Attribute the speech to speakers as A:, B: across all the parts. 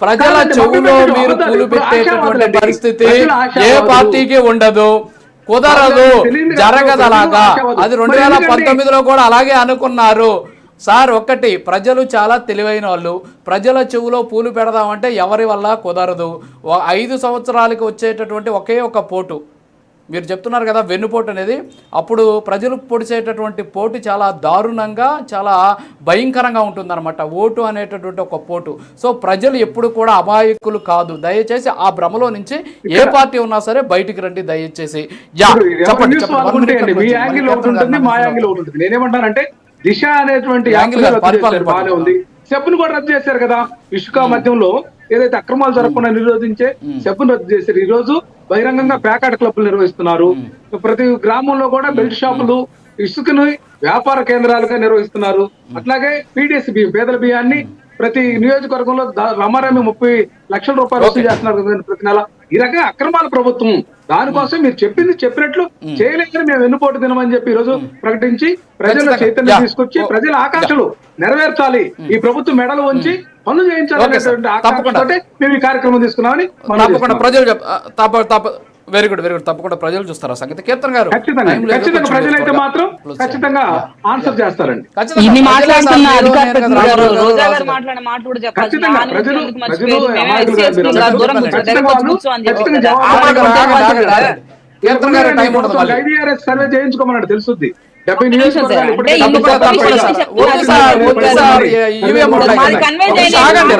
A: ప్రజల చెవులో మీరు
B: అవతల
A: పూలు
B: ఇప్పుడు
A: పెట్టేటటువంటి
B: ఆశావాదులండి.
A: పరిస్థితి ఏ. పార్టీకి ఉండదు కుదరదు
B: వాళ్ళకి తెలియదు కదా,
A: జరగదు
B: ప్రజలు
A: అలాగా
B: ఆశావాదులు.
A: అది రెండు వేల? పంతొమ్మిదిలో కూడా అలాగే అనుకున్నారు సార్ ఒక్కటి ప్రజలు చాలా తెలివైన వాళ్ళు ప్రజల చెవులో పూలు పెడదామంటే ఎవరి వల్ల కుదరదు ఐదు సంవత్సరాలకి వచ్చేటటువంటి ఒకే ఒక పోటు మీరు చెప్తున్నారు కదా వెన్నుపోటు అనేది. అప్పుడు ప్రజలు పొడిచేటటువంటి పోటు చాలా దారుణంగా చాలా భయంకరంగా ఉంటుందన్నమాట. ఓటు అనేటటువంటి ఒక పోటు. సో ప్రజలు ఎప్పుడు కూడా అమాయకులు కాదు. దయచేసి ఆ భ్రమలో నుంచి ఏ పార్టీ ఉన్నా సరే బయటికి రండి దయచేసి.
B: నేనేమంటానంటే దిశ అనేటువంటి
A: పరిపాలన
B: బాగానే. ఉంది. సెప్పును కూడా రద్దు చేశారు కదా ఇసుక మధ్యంలో ఏదైతే అక్రమాలు జరగకుండా నిరోధించే సెప్పును రద్దు చేశారు. ఈ రోజు బహిరంగంగా ప్యాకెట్ క్లబ్లు నిర్వహిస్తున్నారు. ప్రతి గ్రామంలో కూడా బెల్ట్ షాపులు ఇసుకను వ్యాపార కేంద్రాలుగా నిర్వహిస్తున్నారు. అట్లాగే పీడిఎస్ బియ్యం పేదల బియ్యాన్ని ప్రతి నియోజకవర్గంలో రమారమి ముప్పై లక్షల రూపాయలు వసూలు చేస్తున్నారు ప్రతి నెల. ఈ రకంగా అక్రమాల ప్రభుత్వం దానికోసం మీరు చెప్పింది చెప్పినట్లు చేయలేదని మేము వెన్నుపోటు తినమని చెప్పి ఈ రోజు ప్రకటించి ప్రజల. చైతన్యం. తీసుకొచ్చి. ప్రజల ఆకాంక్షలు నెరవేర్చాలి. ఈ ప్రభుత్వం మెడలు ఉంచి పనులు మేము ఈ కార్యక్రమం తీసుకున్నామని
A: తప్పకుండా. ప్రజలు తప్ప తప్ప వెరీ గుడ్ వెరీ గుడ్ తప్పకుండా ప్రజలు చూస్తారు ఆ సంగతి? కీర్తన్ గారు
B: ప్రజలైతే. మాత్రం ఖచ్చితంగా ఆన్సర్ చేస్తారండి. సర్వే చేయించుకోమన్నాడు తెలుసుద్ది.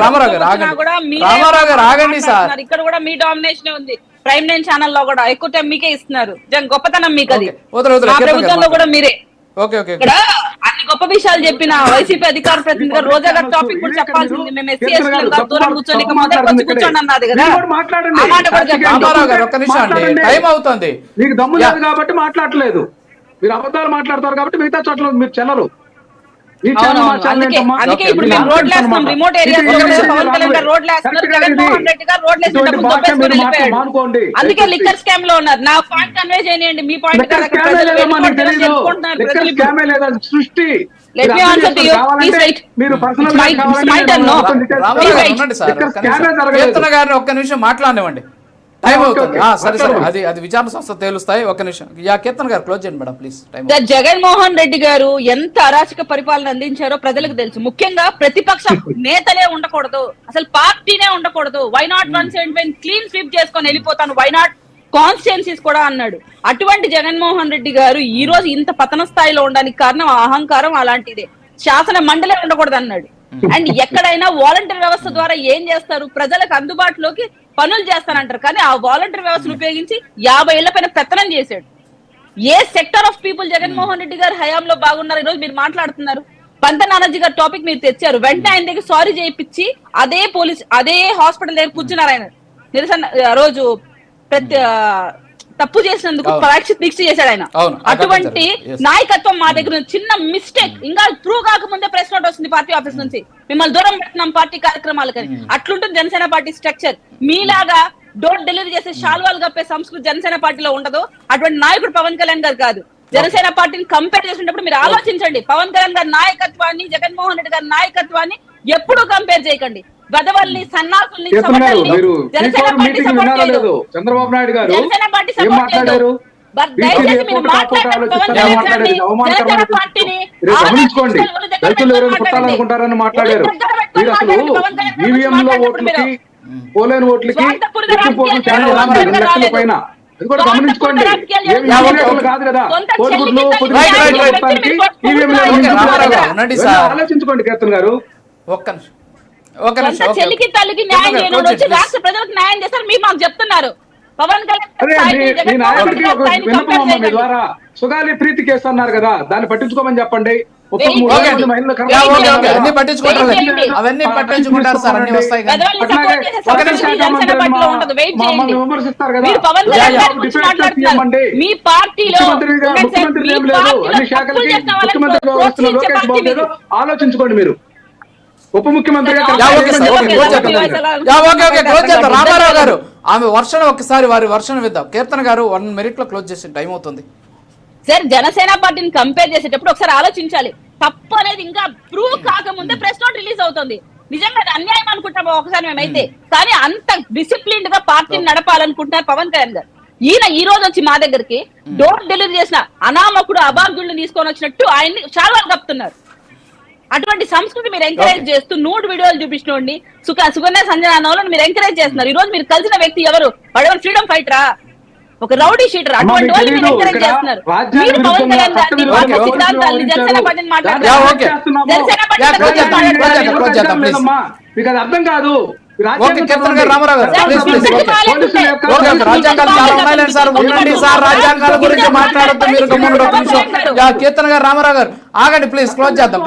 A: రామారావు గారు, ఆగండి. సార్.
C: ఇక్కడ కూడా మీ డామినేషన్ ఉంది. ప్రైమ్ నైన్ ఛానల్లో కూడా ఎక్కువ టైం మీకే ఇస్తున్నారు. గొప్పతనం మీకు అది. ప్రభుత్వంలో కూడా మీరే.
A: ఓకే ఓకే
C: ఇక్కడ అన్ని గొప్ప విషయాలు చెప్పిన వైసీపీ అధికార ప్రతినిధిగా రోజా గారు టాపిక్ కూడా చెప్పాల్సింది. మేము ఎస్సీ దూరం కూర్చొని మొదటి వచ్చి కూర్చోండి అన్నది కదా. మాట కూడా చెప్పండి.
A: ఒక్క నిమిషం. టైం అవుతుంది.
B: మీకు దమ్ము. లేదు కాబట్టి మాట్లాడలేదు. మీరు అబద్ధాలు మాట్లాడతారు కాబట్టి మిగతా చోట్ల మీరు చెల్లరు.
C: అందుకే-. లిక్కర్ స్కామ్లో ఉన్నారు. నా పాయింట్ కన్వే చేయండి మీ పాయింట్
B: సృష్టి?
A: గారిని ఒక్క నిమిషం మాట్లాడనివ్వండి. టైం అవుతుంది. సరే సరే. అది అది విచారణ సంస్థ తేలుస్తాయి. ఒక్క నిమిషం. యా కీర్తన గారు క్లోజ్ చేయండి మేడం ప్లీజ్.
C: జగన్మోహన్ రెడ్డి గారు ఎంత అరాచక పరిపాలన అందించారో ప్రజలకు తెలుసు. ముఖ్యంగా ప్రతిపక్ష నేతలే ఉండకూడదు. అసలు పార్టీనే ఉండకూడదు. Why not one seven clean sweep చేసుకొని వెళ్ళిపోతాను? వై నాట్ కాన్స్టిట్యున్సీస్ కూడా అన్నాడు. అటువంటి జగన్మోహన్ రెడ్డి గారు ఈ రోజు ఇంత పతన స్థాయిలో ఉండడానికి కారణం అహంకారం అలాంటిదే. శాసన మండలే ఉండకూడదు అన్నాడు అండ్ ఎక్కడైనా వాలంటీర్ వ్యవస్థ ద్వారా ఏం చేస్తారు? ప్రజలకు అందుబాటులోకి పనులు చేస్తానంటారు. కానీ ఆ వాలంటీర్ వ్యవస్థను ఉపయోగించి యాభై ఏళ్ళ పైన పెత్తనం చేశాడు. ఏ sector of people Jaganmohan Reddy garu హయాంలో బాగున్నారు? ఈరోజు మీరు మాట్లాడుతున్నారు. పంత నానాజీ గారు టాపిక్ మీరు తెచ్చారు. వెంటనే ఆయన దగ్గర సారీ చేయించి అదే పోలీస్ అదే హాస్పిటల్ దగ్గర కూర్చున్నారు ఆయన. నిరసన రోజు ప్రతి తప్పు చేసినందుకు. పరీక్ష దీక్ష చేశాడు ఆయన. అటువంటి. నాయకత్వం మా దగ్గర ఉంది. చిన్న మిస్టేక్ ఇంకా ప్రూవ్ కాకముందే ప్రెస్ నోట్ వస్తుంది పార్టీ ఆఫీస్ నుంచి. మిమ్మల్ని దూరం పెడుతున్నాం పార్టీ కార్యక్రమాలకని. అట్లుంటుంది జనసేన పార్టీ స్ట్రక్చర్ మీలాగా డోర్ డెలివరీ చేసే శాల్వాలు కప్పే సంస్కృతి జనసేన పార్టీలో ఉండదు. అటువంటి నాయకుడు పవన్ కళ్యాణ్ గారు కాదు. జనసేన పార్టీని కంపేర్ చేసినప్పుడు మీరు ఆలోచించండి. పవన్ కళ్యాణ్ గారి నాయకత్వాన్ని జగన్మోహన్ రెడ్డి గారి నాయకత్వాన్ని ఎప్పుడు కంపేర్ చేయకండి. గదవల్ని సన్నాసుల్ని జనసేన పార్టీ సపోర్ట్ చేయదు.
B: చంద్రబాబు నాయుడు గారు
C: జనసేన పార్టీ సపోర్ట్
B: మాట్లాడారు?
C: చేయదు.
B: గమనించుకోండి. రైతులు ఎవరైనా మీరు అసలు ఈవీఎం లో ఓట్లకి
C: మాట్లాడండి.
B: పోలేని ఓట్లకి లక్షల. పైన అది కూడా గమనించుకోండి. కాదు కదా. కోడిగుడ్లు. ఆలోచించుకోండి కేతన్ గారు.
A: ఒక్క నిమిషం. నిమిషం ఓకే,
C: చెల్లికి. తల్లికి న్యాయం
A: కీర్తన
C: చేయడం వచ్చి రాష్ట్ర ప్రజలకు న్యాయం చేస్తారు. మీరు మాకు చెప్తున్నారు. పవన్ కళ్యాణ్
B: మీ- ఒక. ద్వారా. సుగాలి ప్రీతి కేసు అన్నారు కదా దాన్ని పట్టించుకోమని చెప్పండి.
A: అన్ని పట్టించుకుంటారు. అవన్నీ పట్టించుకుంటారు సార్. అన్ని వస్తాయి
B: మా-
C: పార్టీలో
B: ముఖ్యమంత్రి. ఆలోచించుకోండి మీరు. ఉప ముఖ్యమంత్రిగా
A: చేద్దాం. రామారావు గారు ఆమె వర్షం ఒకసారి వారి వర్షం విద్దాం కీర్తన గారు వన్ మినిట్లో క్లోజ్ చేసి టైం అవుతుంది.
C: సార్ జనసేన పార్టీని కంపేర్ చేసేటప్పుడు ఒకసారి ఆలోచించాలి. తప్పు అనేది ఇంకా ప్రూవ్ కాకముందే ప్రెస్ నోట్ రిలీజ్ అవుతుంది. నిజంగా అది అన్యాయం అనుకుంటాం ఒకసారి మేమైతే? కానీ అంత డిసిప్లిన్గా పార్టీని నడపాలనుకుంటున్నారు పవన్ కళ్యాణ్ గారు. ఈయన ఈ రోజు వచ్చి మా దగ్గరికి డోర్ డెలివరీ చేసిన అనామకుడు అభాగ్యుల్ని తీసుకొని వచ్చినట్టు ఆయన్ని చాలా కప్పుతున్నారు. అటువంటి సంస్కృతి మీరు ఎంకరేజ్ చేస్తూ నూడు వీడియోలు చూపించినోడిని సుఖ సుకన్య సంజన వాళ్ళని మీరు ఎంకరేజ్ చేస్తున్నారు. ఈ రోజు మీరు కలిసిన వ్యక్తి ఎవరు? వాడెవరు ఫ్రీడమ్ ఫైటరా ఒక రౌడీ షీటర్ అటువంటి వాళ్ళు మీరు. ఎంకరేజ్ చేస్తున్నారు. మీరు పవన్ కళ్యాణ్ గారిని సిద్ధాంతాలని. జనసేన పార్టీని పార్టీ.
B: మీకు అది అర్థం కాదు.
A: కెప్టెన్ గారు. రామారావు ఆగండి ప్లీజ్ క్లోజ్ చేద్దాం